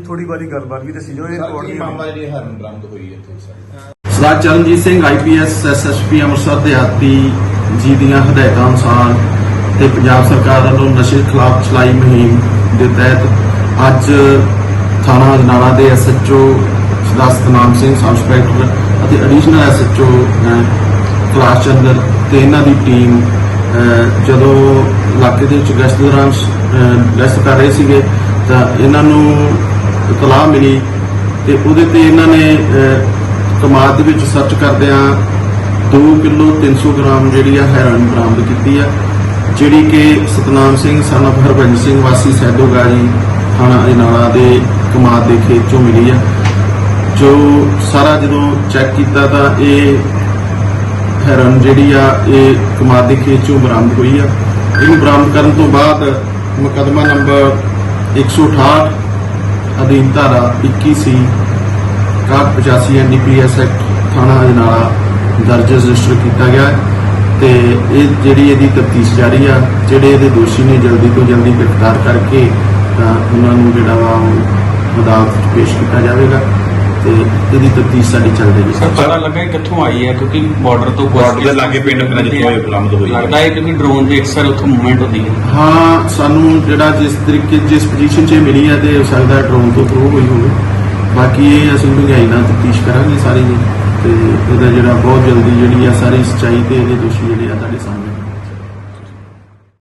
ਥੋੜੀ ਬਾਰੀ ਗੱਲਬਾਤ ਵੀ ਦੱਸੀ ਜੋ ਇਹ ਸਰ ਰਿਪੋਰਟ ਕੀ ਦੀ ਮਾਮਲਾ ਜਿਹੜੀ ਹਰਨ ਬਰਾਮਦ ਹੋਈ ਇੱਥੇ sir? Sardar Charanjit Singh IPS SSP Amritsar ਦਿਹਾਤੀ ਜੀ ਦੀਆਂ ਹਦਾਇਤਾਂ ਅਨੁਸਾਰ ਤੇ ਪੰਜਾਬ ਸਰਕਾਰ ਵੱਲੋਂ ਨਸ਼ੇ ਖਿਲਾਫ ਚਲਾਈ ਮੁਹਿੰਮ ਦੇ ਤਹਿਤ ਅੱਜ ਥਾਣਾ ਅਜਨਾਲਾ ਦੇ SHO Sardar Satnam Singh sub inspector ਅਤੇ ਐਡੀਸ਼ਨਲ ਐਸਐਚਓ ਕਲਾਸ ਚੰਦਰ ਤੇ ਇਹਨਾਂ ਦੀ ਟੀਮ ਜਦੋਂ ਇਲਾਕੇ ਦੇ ਵਿੱਚ ਗਸ਼ਤ ਦੌਰਾਨ ਗਸ਼ਤ ਕਰ ਰਹੇ ਸੀਗੇ ਤਾਂ ਇਹਨਾਂ ਨੂੰ ਇਤਲਾਹ ਮਿਲੀ ਤੇ ਉਹਦੇ ਤੇ ਇਹਨਾਂ ਨੇ ਕਮਾਦ ਦੇ ਵਿੱਚ ਸਰਚ ਕਰਦਿਆਂ 2 ਕਿਲੋ 300 ਗ੍ਰਾਮ ਜਿਹੜੀ ਆ ਹੈਰੋਇਨ ਬਰਾਮਦ ਕੀਤੀ ਆ, ਜਿਹੜੀ ਕਿ ਸਤਨਾਮ ਸਿੰਘ ਸਨ of ਹਰਭਜਨ ਸਿੰਘ, ਵਾਸੀ ਸੈਦੋਗਾਜੀ ਥਾਣਾ ਅਜਨਾਲਾ ਦੇ ਕਮਾਦ ਦੇ ਖੇਤ ਚੋਂ ਮਿਲੀ ਆ। ਜੋ ਸਾਰਾ ਜਦੋਂ ਚੈੱਕ ਕੀਤਾ ਤਾਂ ਇਹ ਹੈਰੋਇਨ ਜਿਹੜੀ ਆ, ਇਹ ਕਮਾਦ ਦੇ ਖੇਤ ਚੋਂ ਬਰਾਮਦ ਹੋਈ ਆ। ਇਹਨੂੰ ਬਰਾਮਦ ਕਰਨ ਤੋਂ ਬਾਅਦ ਮੁਕੱਦਮਾ ਨੰਬਰ 168 ਅਧੀਨ ਧਾਰਾ 21 ਸੀ 85 ਐਨਡੀਪੀਐਸ ਐਕਟ ਥਾਣਾ ਅਜਨਾਲਾ ਦਰਜ ਰਜਿਸਟਰ ਕੀਤਾ ਗਿਆ ਹੈ ਤੇ ਇਹ ਜਿਹੜੀ ਇਹਦੀ ਤਫਤੀਸ਼ ਜਾਰੀ ਆ, ਜਿਹੜੇ ਇਹਦੇ ਦੋਸ਼ੀ ਨੇ ਜਲਦੀ ਤੋਂ ਜਲਦੀ ਗ੍ਰਿਫਤਾਰ ਕਰਕੇ ਤਾਂ ਉਹਨਾਂ ਨੂੰ ਜਿਹੜਾ ਵਾ ਉਹ ਅਦਾਲਤ 'ਚ ਪੇਸ਼ ਕੀਤਾ ਜਾਵੇਗਾ। ਤੇ ਇਹਦੀ ਤਫਤੀਸ਼ ਸਾਡੀ ਚੱਲ ਰਹੀ ਸਰ ਪਤਾ ਲੱਗਾ ਕਿੱਥੋਂ ਆਈ ਹੈ ਕਿਉਂਕਿ ਬਾਰਡਰ ਤੋਂ Border ਦੇ ਲਾਗੇ ਪਿੰਡ ਪਿੰਡ ਜਿੱਥੋਂ ਇਹ ਬਰਾਮਦ ਹੋਈ ਹੈ। ਲੱਗਦਾ ਹੈ ਕਿਉਂਕਿ ਡਰੋਨ ਦੀ ਅਕਸਰ ਉੱਥੋਂ ਮੂਵਮੈਂਟ ਹੁੰਦੀ ਹੈ। ਹਾਂ ਸਾਨੂੰ ਜਿਹੜਾ ਜਿਸ ਤਰੀਕੇ ਜਿਸ ਪੋਜੀਸ਼ਨ 'ਚ ਇਹ ਮਿਲੀ ਹੈ ਤੇ ਹੋ ਸਕਦਾ ਡਰੋਨ ਤੋਂ ਥਰੂ ਹੋਈ ਹੋਵੇ। ਬਾਕੀ ਇਹ ਅਸੀਂ ਡੂੰਘਾਈ ਨਾਲ ਤਫਤੀਸ਼ ਕਰਾਂਗੇ ਸਾਰੀ ਜੀ ਤੇ ਇਹਦਾ ਜਿਹੜਾ ਬਹੁਤ ਜਲਦੀ ਜਿਹੜੀ ਆ ਸਾਰੀ ਸੱਚਾਈ ਤੇ ਇਹਦੇ ਦੋਸ਼ੀ ਜਿਹੜੇ ਆ ਤੁਹਾਡੇ ਸਾਹਮਣੇ